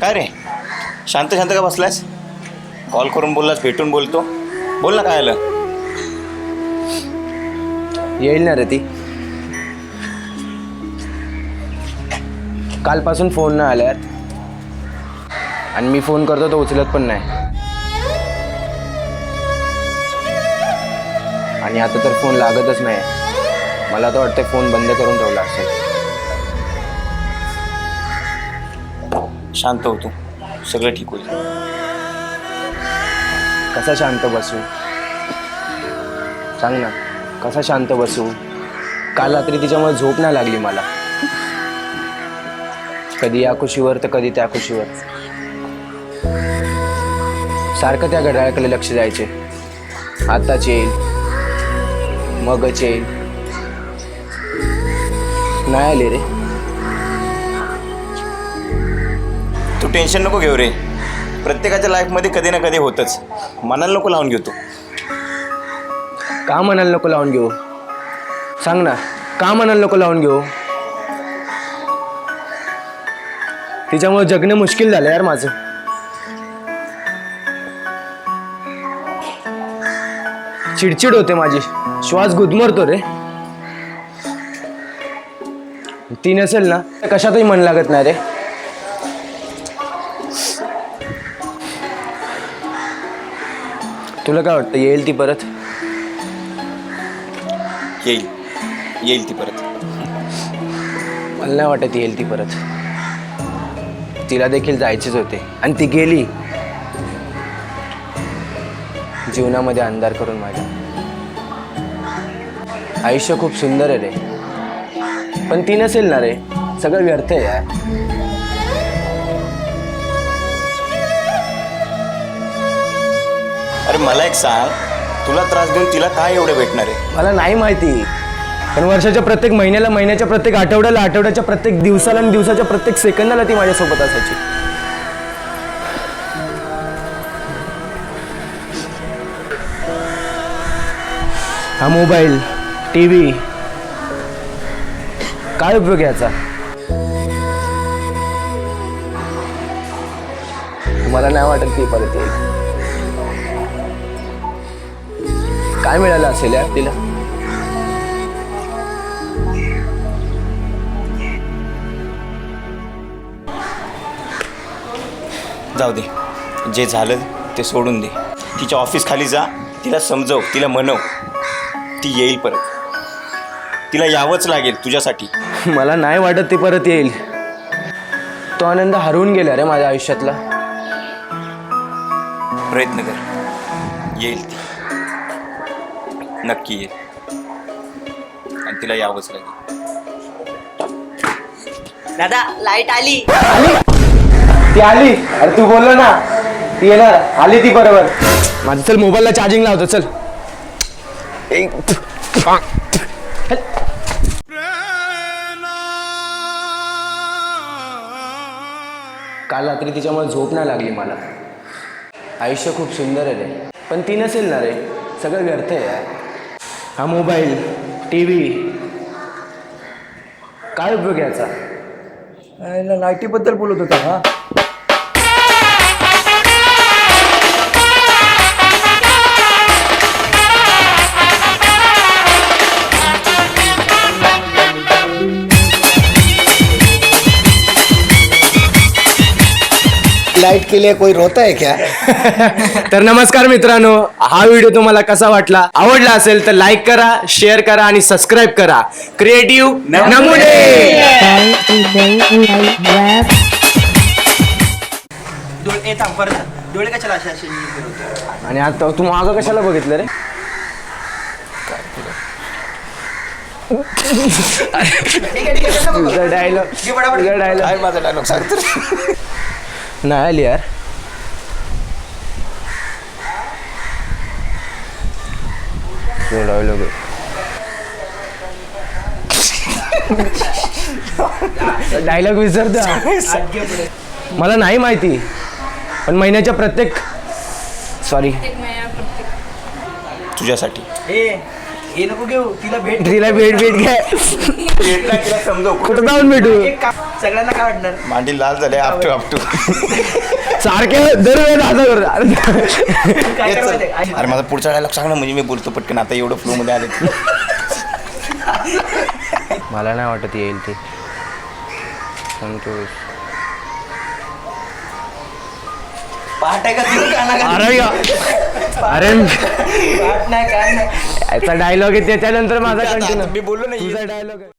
काय रे? शांत शांत का बसलास कॉल करून बोललास भेटून बोलतो. बोल ना काय आलं. येईल ना रे ती. कालपासून फोन नाही आल्यात. आणि मी फोन करतो तो उचलत पण नाही. आणि आता तर फोन लागतच नाही. मला तर वाटतं फोन बंद करून ठेवला असेल. शांत होतो सगळं ठीक होईल. कसा शांत बसू? सांग ना. कसा शांत बसू? काल रात्री तिच्यामुळे झोप नाही लागली मला. कधी या खुशीवर तर कधी त्या खुशीवर. सारखं त्या घड्याळाकडे लक्ष द्यायचे. आताच येईल. मगच येईल. नाही आले रे. तू टेन्शन नको घेऊ रे. प्रत्येकाच्या लाईफमध्ये कधी ना कधी होतच. मनाला नको लावून घेतो का म्हणाल नको लावून घेऊ? सांग ना का म्हणाल नको लावून घेऊ? तिच्यामुळे जगणं मुश्किल झालं यार माझं. चिडचिड होते माझी. श्वास गुदमरतो रे. ती नसेल ना तर कशातही मन लागत नाही रे. तुला काय वाटतं येईल ती परत? येईल. येईल ती परत. मला नाही वाटत येईल ती परत. तिला देखील जायचेच होते. आणि ती गेली. जीवनामध्ये अंधार करून माझ्या. आयुष्य खूप सुंदर आहे रे. पण ती नसेल ना रे. सगळं व्यर्थ आहे यार. अरे मला एक सांग. तुला त्रास देऊन तिला काय एवढं भेटणार आहे? मला नाही माहिती. पण वर्षाच्या प्रत्येक महिन्याला महिन्याच्या प्रत्येक आठवड्याला आठवड्याच्या प्रत्येक दिवसाला आणि दिवसाच्या प्रत्येक सेकंदाला ती माझ्यासोबत असायची. हा मोबाईल टी व्ही काय उपयोग याचा? मला नाही वाटत ती परत येईल? काय मिळालं असेल यार तिला? जाऊ दे. जे झालं ते सोडून दे. तिच्या ऑफिस खाली जा. तिला समजव. तिला मनव. ती येईल परत. तिला यावंच लागेल तुझ्यासाठी. मला नाही वाटत ती परत येईल. तो आनंद हरवून गेला रे माझ्या आयुष्यातला. प्रयत्न कर. येईल ती. नक्की येईल. आणि तिला यावंच लागेल. दादा लाइट आली? ती आली. अरे तू बोललो ना ती येणार. आली ती बरोबर. माझं चल मोबाईलला चार्जिंग लावतो चल. एक- काल रात्री तिच्यामुळे झोप नाही लागली मला. आयुष्य खूप सुंदर आहे रे. पण ती नसेल ना रे. सगळं व्यर्थ आहे यार. हा मोबाईल टी व्ही काय उपयोग याचा? लाईटीबद्दल बोलत होता हा. लाइट के लिए कोई रोता है क्या? तर नमस्कार मित्रांनो हा व्हिडिओ तुम्हाला कसा वाटला? आवडला असेल तर लाईक करा शेअर करा आणि सबस्क्राईब करा. क्रिएटिव्ह नमुने! डोळे ए, थांब परत डोळे कशाला असे असे फिरवतो आणि आता तू मागं कशाला बघितलं रे? डायलॉग डायलॉग माझा डायलॉग सांगतो. नाही आली यार डायलॉग डायलॉग विसरतो मला नाही माहिती पण महिन्याच्या प्रत्येक सॉरी तुझ्यासाठी. हे नको घेऊ तिला भेट तिला भेट भेट घ्या. भेटला तिला समजव. कुठं जाऊन भेटू? एक काम सगळ्यांना काय वाटणार? मांडी लाल झाले आपटू आपटू सारखे दरवेळेस असं करतो काय करायचं अरे माझा पुढचा डायलॉग सांग ना म्हणजे मी बोलतो पटकन आता एवढं फ्लो मध्ये आले मला नाही वाटत येईल ती. संतोष. पाठ आहे का तुला काना का अरे या. अरे पाठ नाही काय नाही. याचा डायलॉग आहे त्याच्यानंतर माझा कंटिन्यू मी बोललो ना तुझा डायलॉग आहे.